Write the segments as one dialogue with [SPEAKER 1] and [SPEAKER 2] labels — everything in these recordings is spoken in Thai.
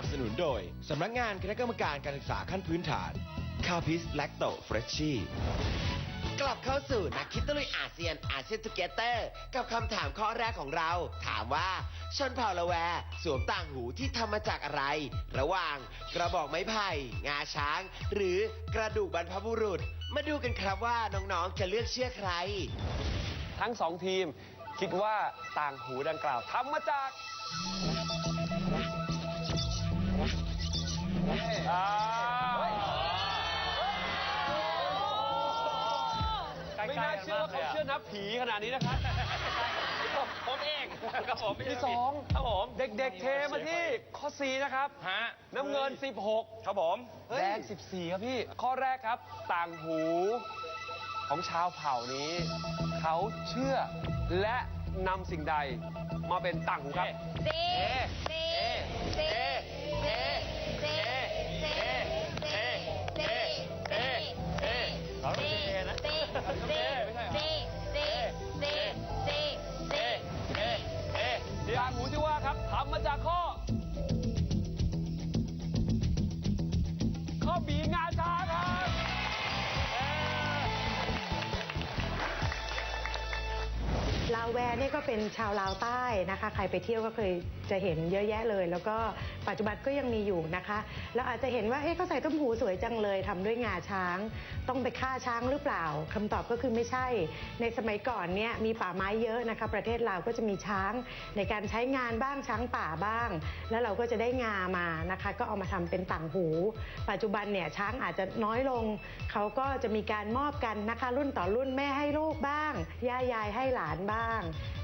[SPEAKER 1] นับสนุนโดย สำนักงานคณะกรรมการการศึกษาขั้นพื้นฐาน คาพิสแลคโตเฟรชชี่
[SPEAKER 2] กลับเข้าสู่นักคิดตะลุยอาเซียนอาเซียนทูเกเตอร์ กับคำถามข้อแรกของเรา ถามว่าชนเผ่าละแว สวมต่างหูที่ทำมาจากอะไร ระหว่างกระบอกไม้ไผ่ งาช้าง หรือกระดูกบรรพบุรุษ มาดูกันครับว่าน้องๆจะเลือกเชื่อใคร
[SPEAKER 3] ทั้งสองทีมคิดว่าต่างหูดังกล่าวทำมาจาก ไม่น่าเชื่อว่าเขาเชื่อนับผีขนาดนี้นะครับ
[SPEAKER 4] ผมเองครับผม
[SPEAKER 3] ที่สอง
[SPEAKER 4] ครับผม
[SPEAKER 3] เด็กๆเทมาที่ข้อ4นะครับ
[SPEAKER 4] ฮะ
[SPEAKER 3] น้ำเงิน 16
[SPEAKER 4] ครับผม
[SPEAKER 3] แดง 14 ครับพี่ ข้อแรกครับ ต่างหูของชาวเผ่านี้ เขาเชื่อและนำสิ่งใดมาเป็นต่างหูครับ
[SPEAKER 5] สีสีสีสี
[SPEAKER 4] เนี่
[SPEAKER 6] ยก็เป็นชาวลาวใต้นะคะ ใครไปเที่ยวก็เคย จะเห็นเยอะแยะเลย แล้วก็ปัจจุบันก็ยังมีอยู่นะคะ แล้วอาจจะเห็นว่าเอ๊ะเขาใส่ต้มหูสวยจังเลยทำด้วยงาช้าง ต้องไปฆ่าช้างหรือเปล่าคำตอบก็คือไม่ใช่ ในสมัยก่อนเนี่ยมีป่าไม้เยอะนะคะ ประเทศลาวก็จะมีช้างในการใช้งานบ้างช้างป่าบ้าง แล้วเราก็จะได้งามานะคะ ก็เอามาทำเป็นต่างหู ปัจจุบันเนี่ยช้างอาจจะน้อยลง เขาก็จะมีการมอบกันนะคะ รุ่นต่อรุ่นแม่ให้ลูกบ้างย่ายายให้หลานบ้าง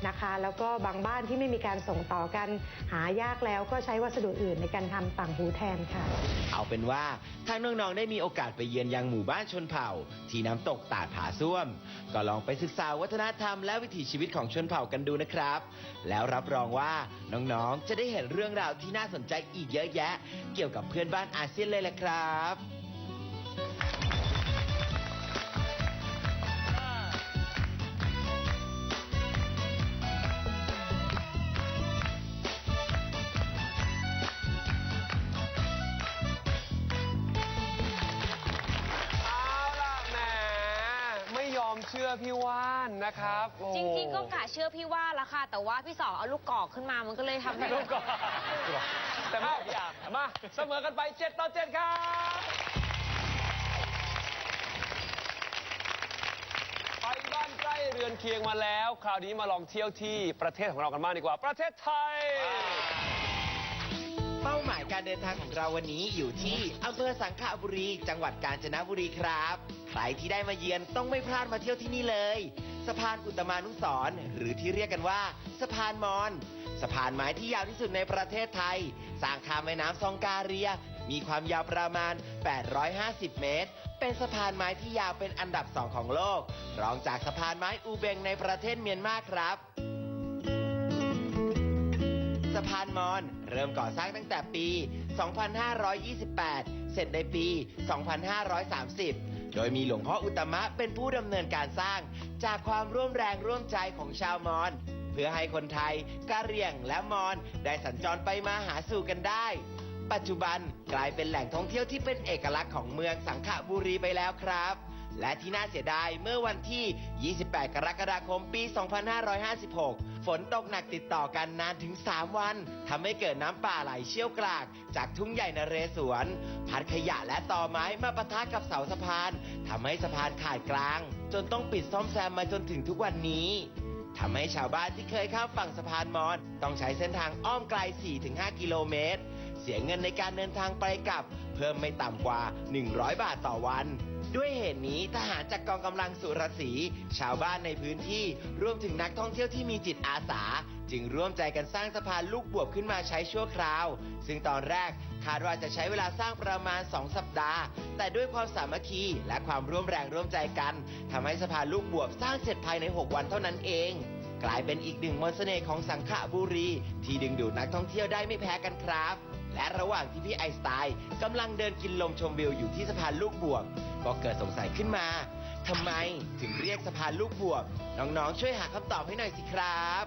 [SPEAKER 6] นะคะ แล้วก็บางบ้านที่ไม่มีการส่งต่อกันหายากแล้วก็ใช้วัสดุอื่นในการทำต่างหูแทนค่ะ
[SPEAKER 2] เอาเป็นว่าถ้าน้องๆได้มีโอกาสไปเยือนยังหมู่บ้านชนเผ่า ที่น้ำตกตาดผาส้วม ก็ลองไปศึกษาวัฒนธรรมและวิถีชีวิตของชนเผ่ากันดูนะครับ แล้วรับรองว่าน้องๆจะได้เห็นเรื่องราวที่น่าสนใจอีกเยอะแยะ เกี่ยวกับเพื่อนบ้านอาเซียนเลยแหละครับ
[SPEAKER 3] เชื่อพี่ว่านนะครับโอ้
[SPEAKER 5] จริงๆ ก็กะเชื่อพี่ว่าละค่ะ แต่ว่าพี่สองเอาลูกกอกขึ้นมามันก็เลยทำให้
[SPEAKER 3] ลูกก่อนแต่ไม่อยากมาเสมอกันไป7ต่อ7ครับ ไปบ้านใกล้เรือนเคียงมาแล้ว คราวนี้มาลองเที่ยวที่ประเทศของเรากันบ้างดีกว่า ประเทศไทย
[SPEAKER 2] เป้าหมายการเดินทางของเราวันนี้อยู่ที่อำเภอสังขบุรี จังหวัดกาญจนบุรีครับใค รที่ได้มาเยือนต้องไม่พลาดมาเที่ยวที่นี่เลย สะพานอุตมานุสรณ์หรือที่เรียกกันว่า สะพานมอญสะพานไม้ที่ยาวที่สุดในประเทศไทย สร้างข้ามแม่น้ำซองกาเรีย มีความยาวประมาณ 850 เมตร เป็นสะพานไม้ที่ยาวเป็นอันดับสองของโลก รองจากสะพานไม้อูเบงในประเทศเมียนมาครับสะพานมอญเริ่มก่อสร้างตั้งแต่ปี 2528 เสร็จในปี 2530 โดยมีหลวงพ่ออุตมะเป็นผู้ดำเนินการสร้าง จากความร่วมแรงร่วมใจของชาวมอญเพื่อให้คนไทยกะเหรี่ยงและมอญได้สัญจรไปมาหาสู่กันได้ ปัจจุบันกลายเป็นแหล่งท่องเที่ยวที่เป็นเอกลักษณ์ของเมืองสังขบุรีไปแล้วครับ และที่น่าเสียดายเมื่อวันที่ 28 กรกฎาคมปี 2556 ฝนตกหนักติดต่อกันนานถึง 3 วันทำให้เกิดน้ำป่าไหลเชี่ยวกราก จากทุ่งใหญ่นเรศวร พัดขยะและต่อไม้มาปะทะกับเสาสะพานทำให้สะพานขาดกลาง จนต้องปิดซ่อมแซมมาจนถึงทุกวันนี้ทำให้ชาวบ้านที่เคยข้ามฝั่งสะพานมอญต้องใช้เส้นทางอ้อมไกล 4-5 กิโลเมตร เสียเงินในการเดินทางไปกลับ เพิ่มไม่ต่ำกว่า 100 บาทต่อวัน ด้วยเหตุนี้ทหารจากกองกำลังสุรศรีชาวบ้านในพื้นที่รวมถึงนักท่องเที่ยวที่มีจิตอาสา จึงร่วมใจกันสร้างสะพานลูกบวบขึ้นมาใช้ชั่วคราว ซึ่งตอนแรกคาดว่าจะใช้เวลาสร้างประมาณ 2 สัปดาห์ แต่ด้วยความสามัคคีและความร่วมแรงร่วมใจกันทำให้สะพานลูกบวบสร้างเสร็จภายใน 6 วันเท่านั้นเอง กลายเป็นอีกหนึ่งมนต์เสน่ห์ของสังขบุรี ที่ดึงดูดนักท่องเที่ยวได้ไม่แพ้กันครับ และระหว่างที่พี่ไอสไตล์กำลังเดินกินลมชมวิวอยู่ที่สะพานลูกบวบก็เกิดสงสัยขึ้นมาทำไมถึงเรียกสะพานลูกบวบน้องๆ ช่วยหาคำตอบให้หน่อยสิครับ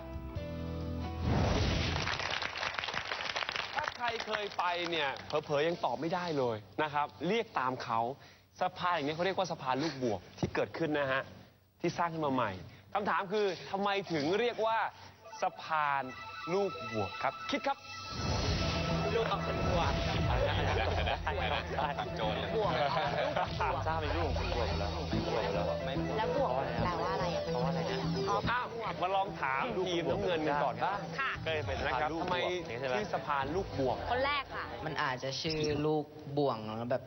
[SPEAKER 3] ถ้าใครเคเคยไปเนี่ยเผลอๆยังตอบไม่ได้เลยนะครับ เรียกตามเขาสะพานอย่างนี้เขาเรียกว่าสะพานลูกบวกที่เกิดขึ้นนะฮะที่สร้างขึ้นมาใหม่คำถามคือทำไมถึงเรียกว่าสะพานลูกบวกครับ คิดครับ
[SPEAKER 4] ลูกเอาคนบวกโจรบวกทราบเป็นลูกของคนบวกแล้วบวกแล้วไม่
[SPEAKER 5] แล้วบวกแปลว่าอะไรอะ
[SPEAKER 4] เพราะว่าอะไรนะ
[SPEAKER 5] อ๋อ
[SPEAKER 3] อ้าวมาลองถามทีมน้ำเงินกันก่อนบ้าง
[SPEAKER 5] ค่ะ
[SPEAKER 4] เคยเป็น
[SPEAKER 3] นะครับทำไม
[SPEAKER 4] ใช่ไหม
[SPEAKER 3] ที่สะพานลูกบวก
[SPEAKER 5] คนแรกค่ะ
[SPEAKER 7] มันอาจจะชื่อลูกบ่วงแล้วแบบ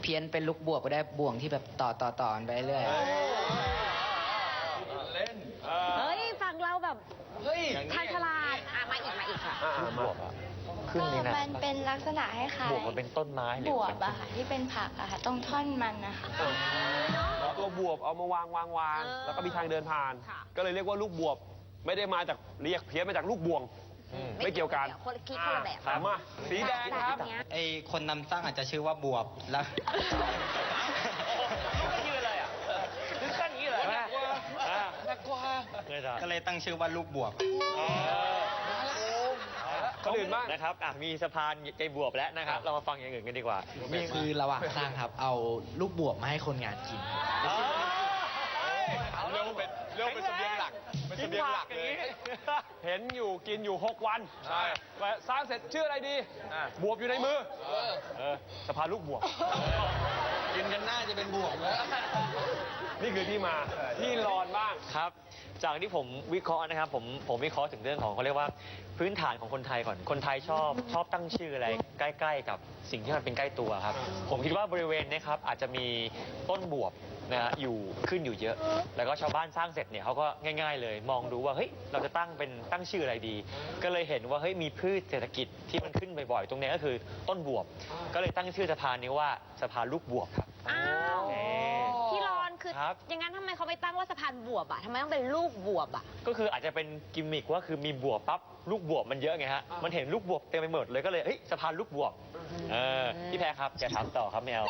[SPEAKER 7] เพี้ยนเป็นลูกบวกก็ได้บ่วงที่แบบต่อต่อต่อกันไปเรื่อย
[SPEAKER 5] เฮ้ยฟังเราแบบทางฉลาดอะมาอีกมาอีกค่ะ
[SPEAKER 3] อ่ามา
[SPEAKER 8] ก็ มันเป็นลักษณะให้คล้าย
[SPEAKER 4] บวกมันเป็นต้นไม้หรื
[SPEAKER 8] บ
[SPEAKER 4] อ
[SPEAKER 8] ว
[SPEAKER 4] เป็
[SPEAKER 8] บ
[SPEAKER 4] น
[SPEAKER 8] อะค่ะที่เป็นผักอะค่ะตรงท่อนมันนะคะ
[SPEAKER 3] ตัวบวบเอามาวางวางวาง
[SPEAKER 5] เออ
[SPEAKER 3] แล้วก็มีทางเดินผ่าน
[SPEAKER 5] ค่ะ
[SPEAKER 3] ก็เลยเรียกว่าลูกบวบ ไม่ได้มาจากเรียกเพี้ยนมาจากลูกบวงไม่เกี่ยวกัน
[SPEAKER 5] คนละคิดคนละแบบ
[SPEAKER 3] อ่ามาสีแดงครับ
[SPEAKER 5] แต่อันเนี้ย
[SPEAKER 7] ไอคนนำตั้งอาจจะชื่อว่าบวบแล้ว
[SPEAKER 4] ไม่ยืนเลยอะถึงขั้นนี้เลยนะน่ากลัวเคย
[SPEAKER 7] ก็เลยตั้งชื่อว่าลูกบวบ
[SPEAKER 3] คนอื่นบ้าง
[SPEAKER 4] นะครับอะมีสะพานใจบวบแล้วนะครับ เรามาฟังอย่างอื่นกันดีกว่า
[SPEAKER 7] นี่คือระหว่างสร้างครับ เอาลูกบวบมาให้คนงานกิน
[SPEAKER 3] เรื่องเป็นเรื่องเป็นเสบียงหลักเป็นเสบียงหลักเลยเห็นอยู่กินอยู่ 6 วัน ใช่สร้างเสร็จชื่ออะไรดี บวบอยู่ในมือเออสะพานลูกบวบ
[SPEAKER 7] กินกันน่าจะเป็นบวบแล้ว
[SPEAKER 3] นี่คือที่มาที่รอนบ้าง
[SPEAKER 4] ครับ จากที่ผมวิเคราะห์นะครับผมผมวิเคราะห์ถึงเรื่องของเขาเรียกว่าพื้นฐานของคนไทยก่อนคนไทยชอบชอบตั้งชื่ออะไรใกล้ ๆ กับสิ่งที่มันเป็นใกล้ตัวครับ ผมคิดว่าบริเวณนี้ครับอาจจะมีต้นบวบนะฮะอยู่ขึ้นอยู่เยอะ แล้วก็ชาวบ้านสร้างเสร็จเนี่ยเขาก็ง่าย ๆ เลย มองดูว่าเฮ้ยเราจะตั้งเป็นตั้งชื่ออะไรดี ก็เลยเห็นว่าเฮ้ยมีพืชเศรษฐกิจที่มันขึ้นบ่อยๆตรงเนี้ยก็คือต้นบวบ ก็เลยตั้งชื่อสะพานนี้ว่าสะพานลูกบวบครับ
[SPEAKER 5] อ้าว
[SPEAKER 4] เอ๊ะ
[SPEAKER 5] พี่รอน คือ
[SPEAKER 4] ครับ
[SPEAKER 5] อย่างนั้นทำไมเขาไปตั้งว่าสะพานบวบอะทำไมต้องเป็นลูกบวบอะ
[SPEAKER 4] ก็คืออาจจะเป็นกิมมิกว่าคือมีบวบปั๊บลูกบวบมันเยอะไงฮะ มันเห็นลูกบวบเต็มไปหมดเลยก็เลยเฮ้ยสะพานลูกบวบเออพี่แพรครับอย่าถามต่อครับแมว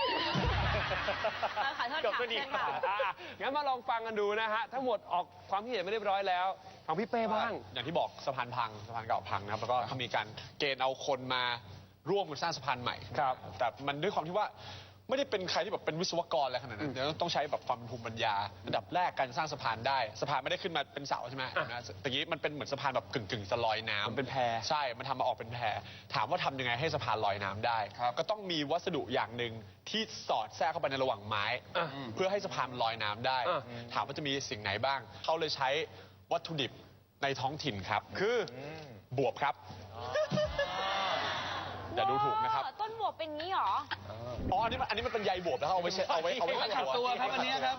[SPEAKER 5] ขอโทษ
[SPEAKER 4] จบ
[SPEAKER 5] ค่ะ
[SPEAKER 4] ก็ดี
[SPEAKER 5] เชิญ
[SPEAKER 4] ครั
[SPEAKER 5] ค่ะ
[SPEAKER 4] บ
[SPEAKER 3] อะงั้นมาลองฟังกันดูนะฮะ ทั้งหมดออกความคิดเห็นไม่เรียบร้อยแล้วฟังพี่เป้บ้าง
[SPEAKER 9] อย่างที่บอกสะพานพังสะพานเก่าพังนะครับแล้วก็มีการเกณฑ์เอาคนมาร่วมกันสร้างสะพานใหม่
[SPEAKER 3] ครับ
[SPEAKER 9] แต่มันด้วยความที่ว่า ไม่ได้เป็นใครที่แบบเป็นวิศวกรอะไรขนาดนั้นเดี๋ยวต้องใช้แบบความเป็นภูมิปัญญาอันดับแรกการสร้างสะพานได้สะพานไม่ได้ขึ้นมาเป็นเสาใช่ไหมนะตะกี้มันเป็นเหมือนสะพานแบบกึ่งกึ่งๆจะลอยน้ำ
[SPEAKER 3] มันเป็นแพ
[SPEAKER 9] ใช่ มันทำมาออกเป็นแพถามว่าทำยังไงให้สะพานลอยน้ำได้ ก็ต้องมีวัสดุอย่างหนึ่งที่สอดแทรกเข้าไปในระหว่างไม้
[SPEAKER 3] อะ
[SPEAKER 9] เพื่อให้สะพานมันลอยน้ำได้
[SPEAKER 3] อะ
[SPEAKER 9] ถามว่าจะมีสิ่งไหนบ้าง เขาเลยใช้วัตถุดิบในท้องถิ่นครับ
[SPEAKER 3] คือ
[SPEAKER 9] บวบครับ อย่าดูถูกนะครับ
[SPEAKER 5] ต้นบวบเป็นงี้เหรอ
[SPEAKER 9] อ๋อ อันนี้มันอันนี้มันเป็นใยบวบแล้วเอาไว้ใช้เอาไว้เอาไว้ขัดตัวครับอันนี้ครับ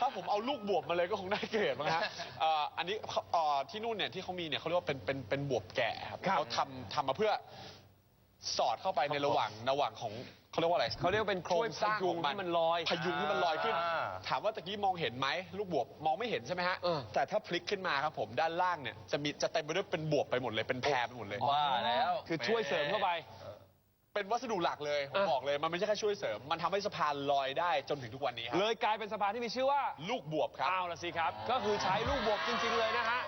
[SPEAKER 9] ถ้าผมเอาลูกบวบมาเลยก็คงได้เกรดมั้งฮะเอ่ออันนี้เขาเอ่อที่นู่นเนี่ยที่เขามีเนี่ยเขาเรียกว่าเป็นเป็นเป็นบวบแก่ครับ
[SPEAKER 3] ครับ
[SPEAKER 9] เขาทำทำมาเพื่อสอดเข้าไปในระหว่างระหว่างของ เขาเรียกว่าอะไร
[SPEAKER 3] เขาเรียกว่าเป็น
[SPEAKER 9] โครงสร้าง
[SPEAKER 3] ช่วยพยุง
[SPEAKER 9] ของมัน
[SPEAKER 3] ให้มันลอย
[SPEAKER 9] พยุงให้มันลอยขึ้น ถามว่าตะกี้มองเห็นไหมลูกบวบมองไม่เห็นใช่ไหมฮะ
[SPEAKER 3] เออ
[SPEAKER 9] แต่ถ้าพลิกขึ้นมาครับผมด้านล่างเนี่ยจะมีจะเต็มไปด้วยเป็นบวบไปหมดเลยเป็นแพรไปหมดเลย
[SPEAKER 4] ว่าแล้ว
[SPEAKER 3] คือช่วยเสริมเข้าไป
[SPEAKER 9] เป็นวัสดุหลักเลยผม
[SPEAKER 3] อะ
[SPEAKER 9] บอกเลยมันไม่ใช่แค่ช่วยเสริม มันทำให้สะพานลอยได้จนถึงทุกวันนี้ครั
[SPEAKER 3] เลยกลายเป็นสะพานที่มีชื่อว่า
[SPEAKER 9] ลูกบวบครับ
[SPEAKER 3] เอาละสิครับ ก็คือใช้ลูกบวกจริง ๆ เลยนะฮะ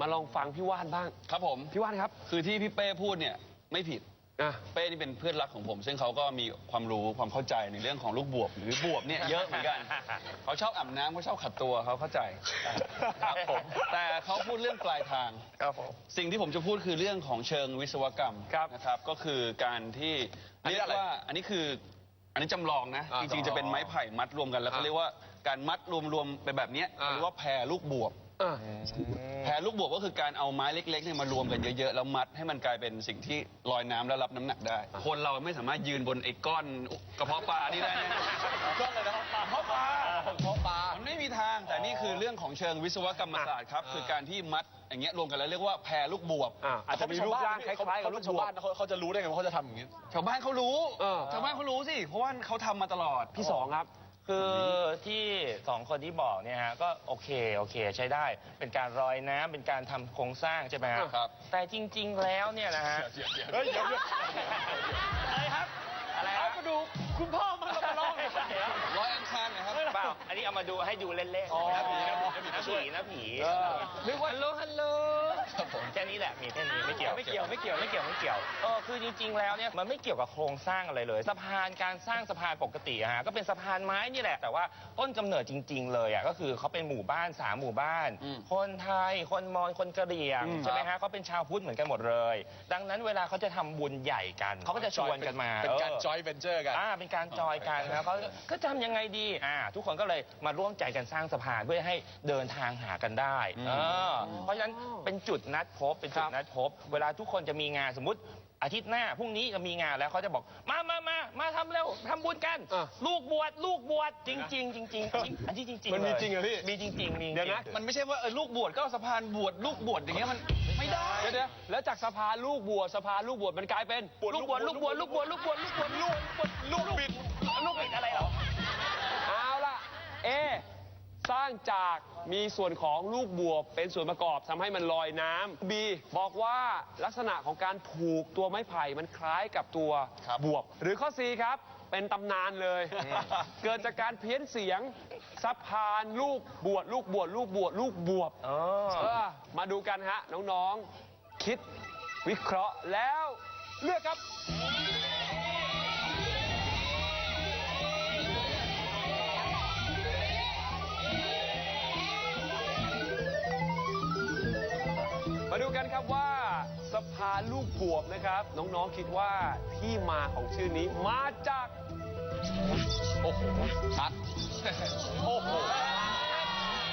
[SPEAKER 3] มาลองฟังพี่ว่านบ้าง
[SPEAKER 10] ครับผม
[SPEAKER 3] พี่ว่านครับ
[SPEAKER 10] คือที่พี่เป้พูดเนี่ยไม่ผิด
[SPEAKER 3] อะ
[SPEAKER 10] เป้นี่เป็นเพื่อนรักของผม ซึ่งเขาก็มีความรู้ความเข้าใจในเรื่องของลูกบวบหรือบวบเนี่ยเยอะเหมือนกัน เขาชอบอาบน้ำเขาชอบขัดตัวเขาเข้าใจครับผมแต่เขาพูดเรื่องปลายทาง
[SPEAKER 4] ครับผม
[SPEAKER 10] สิ่งที่ผมจะพูดคือเรื่องของเชิงวิศวกรรม
[SPEAKER 3] ครับ
[SPEAKER 10] นะครับ ก็คือการที่
[SPEAKER 9] อันนี้
[SPEAKER 10] เรียก
[SPEAKER 9] อะไร
[SPEAKER 10] ว่าอันนี้คือ อันนี้จำลองนะ
[SPEAKER 9] อ่า
[SPEAKER 10] จริงๆจะเป็นไม้ไผ่มัดรวมกันแล้วเขา
[SPEAKER 9] อ่า
[SPEAKER 10] เรียกว่าการมัดรวมๆไปแบบเนี้ย
[SPEAKER 9] อ่า
[SPEAKER 10] เรียกว่าแพรลูกบวบ
[SPEAKER 3] อะ
[SPEAKER 10] แพรลูกบวบก็คือการเอาไม้เล็กๆเนี่ยมารวมกันเยอะๆแล้วมัดให้มันกลายเป็นสิ่งที่ลอยน้ำแล้วรับน้ำหนักได้ คนเราไม่สามารถยืนบนไอ้ก้อนกระเพาะปลานี่ได้แน่
[SPEAKER 9] ก็เลยนะปลาเพาะปลา เพาะปลา
[SPEAKER 10] มันไม่มีทางแต่นี่คือเรื่องของเชิงวิศวกรรมศาสตร์ครับ คือการที่มัดอย่างเงี้ยรวมกันแล้วเรียกว่าแพรลูกบวบ
[SPEAKER 3] อะอาจจะมีรูปร่างคล้ายๆกับลูก
[SPEAKER 9] ชาว
[SPEAKER 3] บว
[SPEAKER 9] บ้า
[SPEAKER 3] บ
[SPEAKER 9] นเขาเขาจะรู้ได้ไงว่าเขาจะทำอย่างนี้
[SPEAKER 10] ชาวบ้านเขารู้
[SPEAKER 3] เออ
[SPEAKER 10] ชาวบ้านเขารู้สิ เพราะว่าเขาทำมาตลอด
[SPEAKER 3] พี่สองครับ
[SPEAKER 11] คือที่สองคนที่บอกเนี่ยฮะก็โอเคโอเคใช้ได้ เป็นการรอยน้ำเป็นการทำโครงสร้างใช่ไหมฮะ
[SPEAKER 10] ครับ
[SPEAKER 11] แต่จริง ๆ แล้วเนี่ยนะฮะ
[SPEAKER 9] เฮ้ยเดี๋ยวเดี๋ยว
[SPEAKER 11] อะไรครับอะไรเอามาดูคุณพ่อมาเรามาลอง
[SPEAKER 10] ร้อยอังคารนะครับ
[SPEAKER 11] เปล่าอันนี้เอามาดูให้ดูเล่นๆ
[SPEAKER 3] อ๋อ
[SPEAKER 11] นะผีนะผีนะผีนะผี
[SPEAKER 3] นึกว่าฮัลโหลฮัลโหล
[SPEAKER 11] ครับ ผมแค่นี้แหละมีแค่นี้ไม่เกี่ยว
[SPEAKER 4] ไม่เกี่ยวไม่เกี่ยว
[SPEAKER 11] ไม่เกี่ยวไม่เกี่ยวเออคือจริงๆแล้วเนี่ยมันไม่เกี่ยวกับโครงสร้างอะไรเลย สะพานการสร้างสะพานปกติอะฮะก็เป็นสะพานไม้นี่แหละแต่ว่าต้นกำเนิดจริง ๆ เลยอะก็คือเขาเป็นหมู่บ้านสามหมู่บ้าน
[SPEAKER 10] อืม
[SPEAKER 11] คนไทยคนมอญคนกะเหรี่ยง
[SPEAKER 3] อืม
[SPEAKER 11] ใช่ไหมฮะเขาเป็นชาวพุทธเหมือนกันหมดเลย ดังนั้นเวลาเขาจะทำบุญใหญ่กันเขาก็จะชวนกันมา
[SPEAKER 9] เป็นการ
[SPEAKER 11] ออ
[SPEAKER 9] จอยเวนเจอร์กัน
[SPEAKER 11] อ่าเป็นการจอยกันนะเขาก็ทำยังไงดีอ่าทุกคนก็เลยมาร่วมใจกันสร้างสะพานเพื่อให้เดินทางหากันได้เออเพราะฉะนั้นเป็นจุดนัดพบเป็นจุดนัดพบ เวลาทุกคนจะมีงานสมมติอาทิตย์หน้าพรุ่งนี้จะมีงานแล้วเขาจะบอกมามามามาทำเร็วทำบุญกัน
[SPEAKER 3] อะ
[SPEAKER 11] ลูกบวชลูกบวชจริงจริงๆจริงๆจริงๆอันนี้จริงๆ
[SPEAKER 3] มันมี
[SPEAKER 11] ลย
[SPEAKER 3] จริงเหรอพี่
[SPEAKER 11] มีจริงๆมีจริงๆ
[SPEAKER 3] เดี๋ยวนะ
[SPEAKER 10] มันไม่ใช่ว่าเออลูกบวชก็เอาสะพานบวชลูกบวชอย่างเงี้ยมันไม่ได้
[SPEAKER 3] เดี๋ยวเดี๋ยวแล้วจากสะพานลูกบวชสะพานลูกบวชมันกลายเป็น
[SPEAKER 11] ลูกบวชลูกบวชลูกบวชลูกบวชลูกบวชลูกบวชลูกบิดลูกบิดอะไรเหรอ
[SPEAKER 3] เอาล่ะเอ สร้างจากมีส่วนของลูกบวบเป็นส่วนประกอบทำให้มันลอยน้ำบีบอกว่าลักษณะของการผูกตัวไม้ไผ่มันคล้ายกับตัว
[SPEAKER 9] ครับ
[SPEAKER 3] บวบ หรือข้อ C ครับ เป็นตำนานเลย เกิดจากการเพี้ยนเสียงสะพานลูกบวชลูกบวชลูกบวชลูกบวบ
[SPEAKER 11] อ๋อ
[SPEAKER 3] เออมาดูกันฮะ น้อง ๆ คิดวิเคราะห์แล้วเลือกครับ มาดูกันครับว่าสะพานลูกบวบนะครับ น้องๆคิดว่าที่มาของชื่อนี้มาจาก
[SPEAKER 9] โอ้โหชัด โอ้โห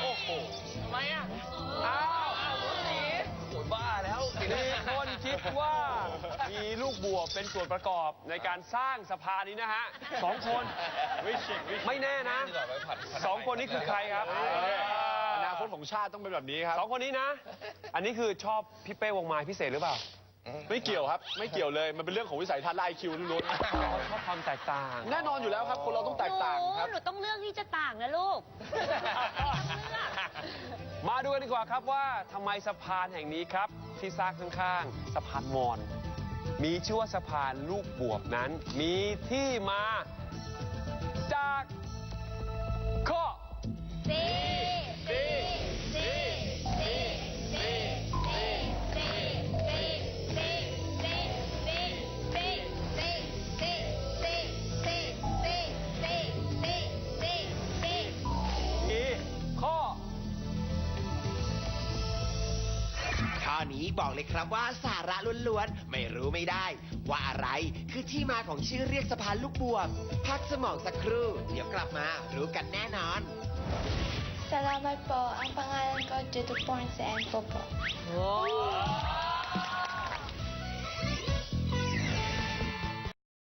[SPEAKER 9] โอ้โห
[SPEAKER 11] ทำไมอะ
[SPEAKER 3] อ้าว
[SPEAKER 11] โอ้ยบ้าแล้ว
[SPEAKER 3] มีคนคิดว่ามีลูกบวบเป็นส่วนประกอบในการสร้างสะพานนี้นะฮะสองคน ไม่แน่นะสองคนนี้คือใครครับ
[SPEAKER 9] อนา คตของชาติต้องเป็นแบบนี้ครับ
[SPEAKER 3] สองคนนี้นะ อันนี้คือชอบพี่เป้วงไม้พิเศษหรือเปล่า
[SPEAKER 9] ไม่เกี่ยวครับ ไม่เกี่ยวเลย มันเป็นเรื่องของวิสัยทัศน์ไลคิวล้วน
[SPEAKER 3] เขาชอบความแตกต่าง
[SPEAKER 9] แน่นอนอยู่แล้วครับ คนเราต้องแตกต่างครับ
[SPEAKER 5] หนูต้องเลือกที่จะต่างนะลูก
[SPEAKER 3] มาดูกันดีกว่าครับว่าทำไมสะพานแห่งนี้ครับ ที่สร้างข้างๆ สะพานมอญมีชื่อว่าสะพานลูกบวบนั้น มีที่มา
[SPEAKER 2] นี้บอกเลยครับว่าสาระล้วนๆ ไม่รู้ไม่ได้ ว่าอะไรคือที่มาของชื่อเรียกสะพานลูกบวบ พักสมองสักครู่ เดี๋ยวกลับมารู้กันแน่นอน
[SPEAKER 8] Salamat po. Ang pangalan ko, Judo Porns and Popo.